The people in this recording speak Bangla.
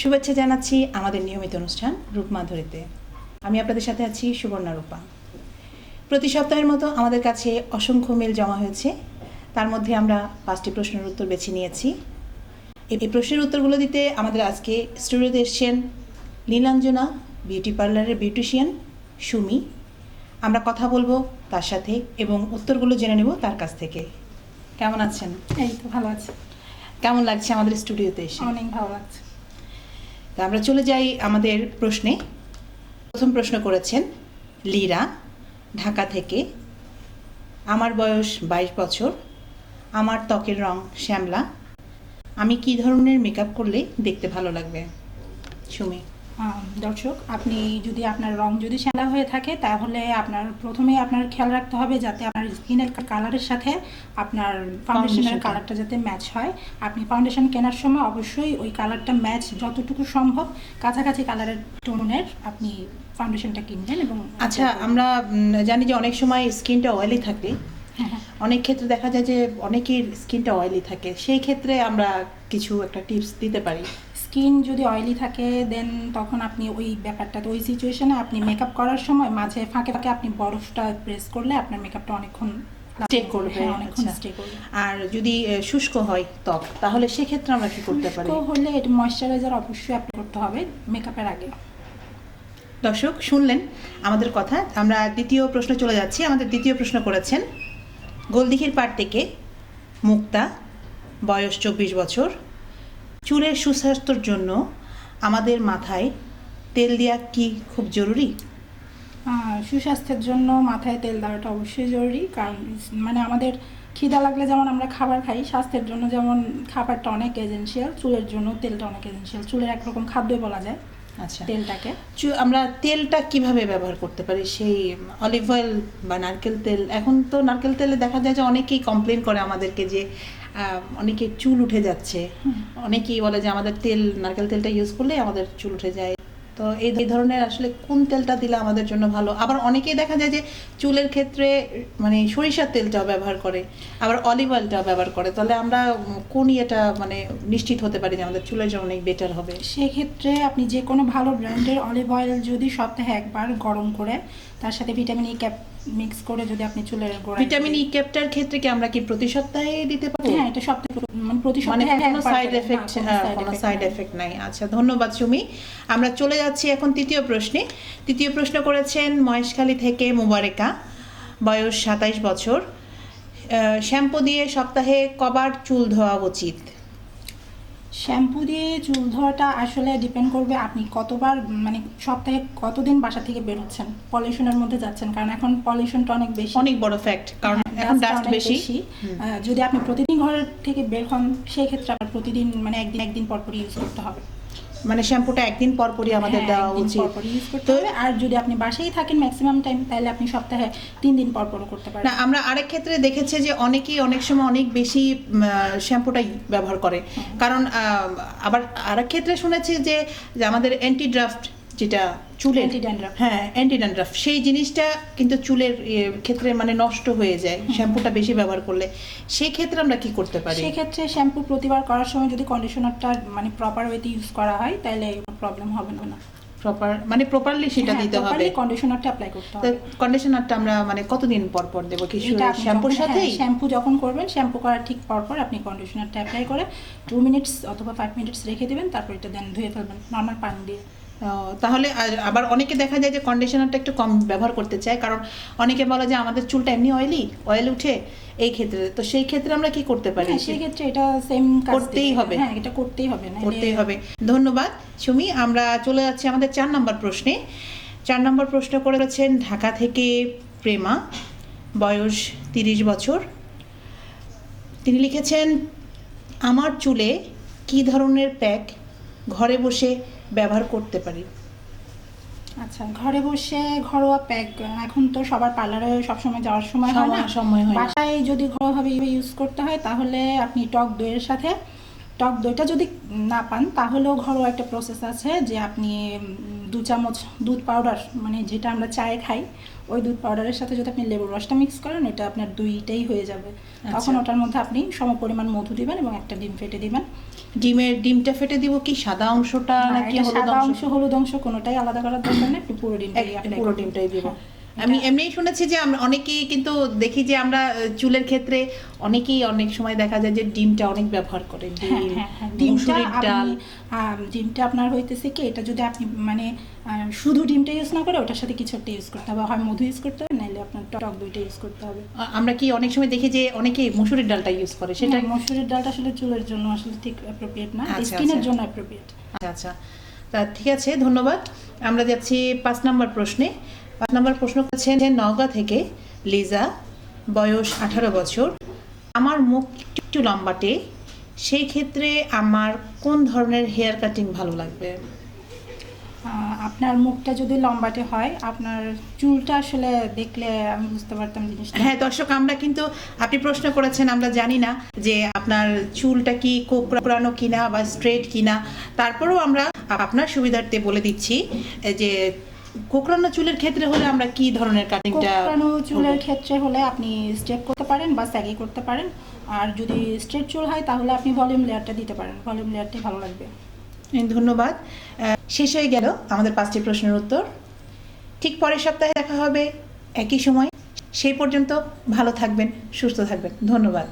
শুভেচ্ছা জানাচ্ছি আমাদের নিয়মিত অনুষ্ঠান রূপমাধুরীতে। আমি আপনাদের সাথে আছি সুবর্ণা রূপা। প্রতি সপ্তাহের মতো আমাদের কাছে অসংখ্য মেল জমা হয়েছে। তার মধ্যে আমরা পাঁচটি প্রশ্নের উত্তর বেছে নিয়েছি। এই প্রশ্নের উত্তরগুলো দিতে আমাদের আজকে স্টুডিওতে এসছেন নীলাঞ্জনা বিউটি পার্লারের বিউটিশিয়ান সুমি। আমরা কথা বলব তার সাথে এবং উত্তরগুলো জেনে নেব তার কাছ থেকে। কেমন আছেন? এই তো ভালো আছে। কেমন লাগছে আমাদের স্টুডিওতে এসে? অনেক ভালো লাগছে। তা আমরা চলে যাই আমাদের প্রশ্নে। প্রথম প্রশ্ন করেছেন, লীরা, ঢাকা থেকে আমার বয়স বাইশ বছর, আমার ত্বকের রং শ্যামলা, আমি কি ধরনের মেকআপ করলে দেখতে ভালো লাগবে? সুমি। দর্শক আপনি যদি আপনার রং যদি শ্যালা হয়ে থাকে তাহলে আপনার প্রথমে আপনার খেয়াল রাখতে হবে যাতে আপনার স্কিনের কালারের সাথে আপনার ফাউন্ডেশনের কালারটা যাতে ম্যাচ হয়। আপনি ফাউন্ডেশন কেনার সময় অবশ্যই ওই কালারটা ম্যাচ যতটুকু সম্ভব কাছাকাছি কালারের টোনের আপনি ফাউন্ডেশনটা কিনবেন এবং আচ্ছা আমরা জানি যে অনেক সময় স্কিনটা অয়েলি থাকে। হ্যাঁ, হ্যাঁ। অনেক ক্ষেত্রে দেখা যায় যে অনেকের স্কিনটা অয়েলি থাকে। সেই ক্ষেত্রে আমরা কিছু একটা টিপস দিতে পারি। স্কিন যদি অয়েলি থাকে দেন তখন আপনি ওই ব্যাপারটাতে ওই সিচুয়েশনে আপনি মেকআপ করার সময় মাঝে ফাঁকে ফাঁকে আপনি বরফটা প্রেস করলে আপনার মেকআপটা অনেকক্ষণ Stay করবে, হ্যাঁ, অনেকক্ষণ আচ্ছা। স্টে করবে। আর যদি শুষ্ক হয় ত্বক তাহলে সেক্ষেত্রে আমরা কি করতে পারি? হলে এটা ময়শ্চারাইজার অবশ্যই অ্যাপ্লাই করতে হবে মেকআপের আগে। দর্শক শুনলেন আমাদের কথা। আমরা দ্বিতীয় প্রশ্ন চলে যাচ্ছি। আমাদের দ্বিতীয় প্রশ্ন করেছেন গোলদিঘির পাড় থেকে মুক্তা বয়স চব্বিশ বছর। চুলের সুস্বাস্থ্যর জন্য আমাদের মাথায় তেল দেওয়া কি খুব জরুরি? সুস্বাস্থ্যের জন্য মাথায় তেল দেওয়াটা অবশ্যই জরুরি কারণ মানে আমাদের খিদা লাগলে যেমন আমরা খাবার খাই স্বাস্থ্যের জন্য যেমন খাবারটা অনেক এজেন্সিয়াল চুলের জন্য তেলটা অনেক এজেন্সিয়াল চুলের একরকম খাদ্যই বলা যায় আচ্ছা। তেলটাকে। আমরা তেলটা কীভাবে ব্যবহার করতে পারি? সেই অলিভ অয়েল বা নারকেল তেল এখন তো নারকেল তেলে দেখা যায় যে অনেকেই কমপ্লেন করে আমাদেরকে যে অনেকে চুল উঠে যাচ্ছে। অনেকেই বলে যে আমাদের তেল নারকেল তেলটা ইউজ করলে আমাদের চুল উঠে যায়। তো এই ধরনের আসলে কোন তেলটা দিলে আমাদের জন্য ভালো? আবার অনেকেই দেখা যায় যে চুলের ক্ষেত্রে মানে সরিষার তেলটাও ব্যবহার করে আবার অলিভ অয়েলটাও ব্যবহার করে। তাহলে আমরা কোন ইয়েটা মানে নিশ্চিত হতে পারি যে আমাদের চুলের জন্য অনেক বেটার হবে? সেক্ষেত্রে আপনি যে কোনো ভালো ব্র্যান্ডের অলিভ অয়েল যদি সপ্তাহে একবার গরম করে তার সাথে ভিটামিন ই ক্যাপ মিক্স করে যদি আপনি চুলের গোড়ায় ভিটামিন ই ক্যাপটার ক্ষেত্রে কি আমরা কি প্রতি সপ্তাহে দিতে পারব হ্যাঁ এটা সপ্তাহে মানে প্রতি মানে সপ্তাহে কোনো সাইড এফেক্ট কোনো সাইড নাই। এফেক্ট নাই। আচ্ছা ধন্যবাদ সুমি। আমরা চলে যাচ্ছি এখন তৃতীয় প্রশ্নে। তৃতীয় প্রশ্ন করেছেন মহেশখালী থেকে মুবারেকা বয়স সাতাইশ বছর। শ্যাম্পু দিয়ে সপ্তাহে কবার চুল ধোয়া উচিত? শ্যাম্পু দিয়ে চুল ধোয়াটা আসলে ডিপেন্ড করবে আপনি কতবার মানে সপ্তাহে কতদিন বাসা থেকে বের হচ্ছেন? পলিউশনের মধ্যে যাচ্ছেন কারণ এখন পলিউশনটা অনেক বেশি। অনেক বড় ফ্যাক্ট কারণ হ্যাঁ, এখন ডাস্ট বেশি। যদি আপনি প্রতিদিন ঘর থেকে বের হন সেই ক্ষেত্রে আপনার প্রতিদিন মানে একদিন একদিন পর পর ইউজ করতে হবে। মানে শ্যাম্পুটা একদিন পর পরই আমাদের হ্যাঁ, দেওয়া উচিত। তো- আর যদি আপনি বাসায় থাকেন ম্যাক্সিমাম টাইম তাহলে আপনি সপ্তাহে তিন দিন পর পর করতে পারেন। না আমরা আরেক ক্ষেত্রে দেখেছি যে অনেকেই অনেক সময় অনেক বেশি শ্যাম্পুটাই ব্যবহার করে। কারণ আবার আরেক ক্ষেত্রে শুনেছি যে যে আমাদের অ্যান্টি ড্রাফট যেটা চুলের। হ্যাঁ অ্যান্টি ড্যান্ড্রাফ সেই জিনিসটা কিন্তু চুলের ক্ষেত্রে মানে নষ্ট হয়ে যায় শ্যাম্পুটা বেশি ব্যবহার করলে। সেই ক্ষেত্রে আমরা কি করতে পারি? সেক্ষেত্রে শ্যাম্পু প্রতিবার করার সময় যদি কন্ডিশনারটা মানে প্রপার ওয়েতে ইউজ করা হয় তাহলে প্রবলেম হবে না। প্রপার মানে প্রপারলি সেটা দিতে হবে। কন্ডিশনারটা অ্যাপ্লাই করতে হবে। কন্ডিশনারটা আমরা মানে কতদিন পর পর দেবো? কি শ্যাম্পুর হ্যাঁ, শ্যাম্পু যখন করবেন শ্যাম্পু করার ঠিক পর পর আপনি কন্ডিশনারটা অ্যাপ্লাই করে টু মিনিটস অথবা ফাইভ মিনিটস রেখে দেবেন তারপর এটা দেন ধুয়ে ফেলবেন নর্মাল পানি দিয়ে। তাহলে আবার অনেকে দেখা যায় যে কন্ডিশনারটা একটু কম ব্যবহার করতে চায়। কারণ অনেকে বলে যে আমাদের চুলটা এমনি অয়েলি অয়েল উঠে এই ক্ষেত্রে। তো সেই ক্ষেত্রে আমরা কি করতে পারি? সেই ক্ষেত্রে এটা সেম করতেই হবে। হ্যাঁ এটা করতেই হবে নাহলে- করতেই হবে। ধন্যবাদ সুমি। আমরা চলে যাচ্ছি আমাদের চার নম্বর প্রশ্নে। চার নম্বর প্রশ্ন করেছেন ঢাকা থেকে প্রেমা বয়স তিরিশ বছর। তিনি লিখেছেন আমার চুলে কি ধরনের প্যাক? ঘরে বসে ব্যবহার করতে পারি। আচ্ছা ঘরে বসে ঘরোয়া প্যাক এখন তো সবার পার্লারে সবসময় যাওয়ার সময় হয় না। সময়- হয় বাসায় যদি ঘরোয়াভাবে ইউজ করতে হয় তাহলে আপনি টক দইয়ের সাথে টক দইটা যদি না পান তাহলেও ঘরোয়া একটা প্রসেস আছে যে আপনি দু চামচ দুধ পাউডার মানে যেটা আমরা চায়ে খাই ওই দুধ পাউডারের সাথে যদি আপনি লেবুর রসটা মিক্স করেন ওটা আপনার দুইটাই হয়ে যাবে। তখন ওটার মধ্যে আপনি সম পরিমাণ মধু দিবেন এবং একটা ডিম ফেটে দিবেন। ডিমের ডিমটা ফেটে দিব কি সাদা অংশটা নাকি হলুদ অংশ হলুদ অংশ কোনোটাই আলাদা করার দরকার নেই পুরো ডিমটাই পুরো ডিমটাই দিব। আমি এমনি শুনেছি যে আমরা অনেকেই কিন্তু দেখি যে আমরা চুলের ক্ষেত্রে অনেকেই অনেক সময় দেখা যায় যে ডিমটা অনেক ব্যবহার করে হ্যাঁ, ডিম হ্যাঁ, হ্যাঁ। ডিমটা ডাল। ডিমটা আপনার হইতেছে কি এটা যদি আপনি মানে শুধু ডিমটা ইউজ না করে ওটার সাথে কিছু একটা ইউজ করতে হবে হয় মধু ইউজ করতে হবে নাহলে আপনার টক দুইটা ইউজ করতে হবে। আমরা কি অনেক সময় দেখি যে অনেকেই মুসুরির ডালটা ইউজ করে সেটা মসুরের ডালটা আসলে চুলের জন্য আসলে ঠিক অ্যাপ্রোপ্রিয়েট না আচ্ছা, স্কিনের আচ্ছা। জন্য অ্যাপ্রোপ্রিয়েট আচ্ছা আচ্ছা। তা ঠিক আছে ধন্যবাদ। আমরা যাচ্ছি পাঁচ নম্বর প্রশ্নে। পাঁচ নম্বর প্রশ্ন করছেন যে নওগাঁ থেকে লিজা বয়স আঠারো বছর। আমার মুখ একটু লম্বাটে সেই ক্ষেত্রে আমার কোন ধরনের হেয়ার কাটিং ভালো লাগবে? আপনার মুখটা যদি লম্বাটে হয় আপনার চুলটা আসলে দেখলে আমি বুঝতে পারতাম জিনিসটা। হ্যাঁ দর্শক আমরা কিন্তু আপনি প্রশ্ন করেছেন আমরা জানি না যে আপনার চুলটা কি কোকড়ানো কিনা বা স্ট্রেট কিনা। তারপরেও আমরা আপনার সুবিধার্থে বলে দিচ্ছি যে কোকড়ানো চুলের ক্ষেত্রে হলে আমরা কি ধরনের কাটিংটা কোঁকড়ানো চুলের ক্ষেত্রে হলে আপনি স্টেপ করতে পারেন বা স্যাগি করতে পারেন। আর যদি স্ট্রেট চুল হয় তাহলে আপনি ভলিউম লেয়ারটা দিতে পারেন। ভলিউম লেয়ারটাই ভালো লাগবে। ধন্যবাদ। শেষ হয়ে গেল আমাদের পাঁচটি প্রশ্নের উত্তর। ঠিক পরের সপ্তাহে দেখা হবে। একই সময়। সেই পর্যন্ত ভালো থাকবেন সুস্থ থাকবেন। ধন্যবাদ।